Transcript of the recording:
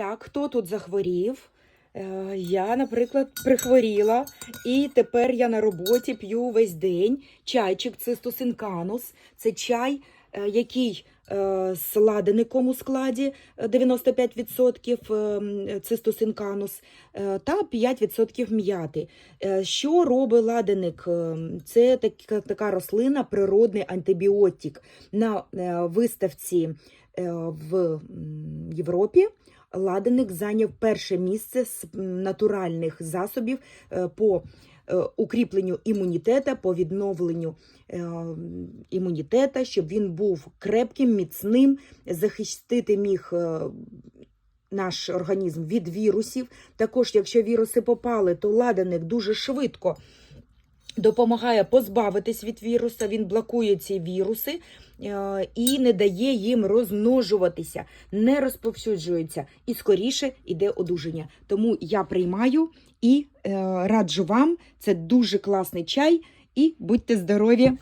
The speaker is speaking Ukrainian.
так, хто тут захворів? Е, Я, наприклад, прихворіла, і тепер я на роботі п'ю весь день чайчик цистус інканус. Це чай, е, який е, з ладаником у складі е, 95% е, цистус інканус е, та 5% м'яти. Що робить ладаник? Е, Це така, рослина, природний антибіотик. На виставці в Європі ладаник зайняв перше місце з натуральних засобів е, по е, укріпленню імунітета, по відновленню е, імунітета, щоб він був крепким, міцним, захистити міг. Наш організм від вірусів. Також, якщо віруси попали, то ладаник дуже швидко допомагає позбавитись від віруса, він блокує ці віруси е, і не дає їм розмножуватися, не розповсюджується і скоріше йде одужання. Тому я приймаю і е, раджу вам. Це дуже класний чай. І будьте здорові!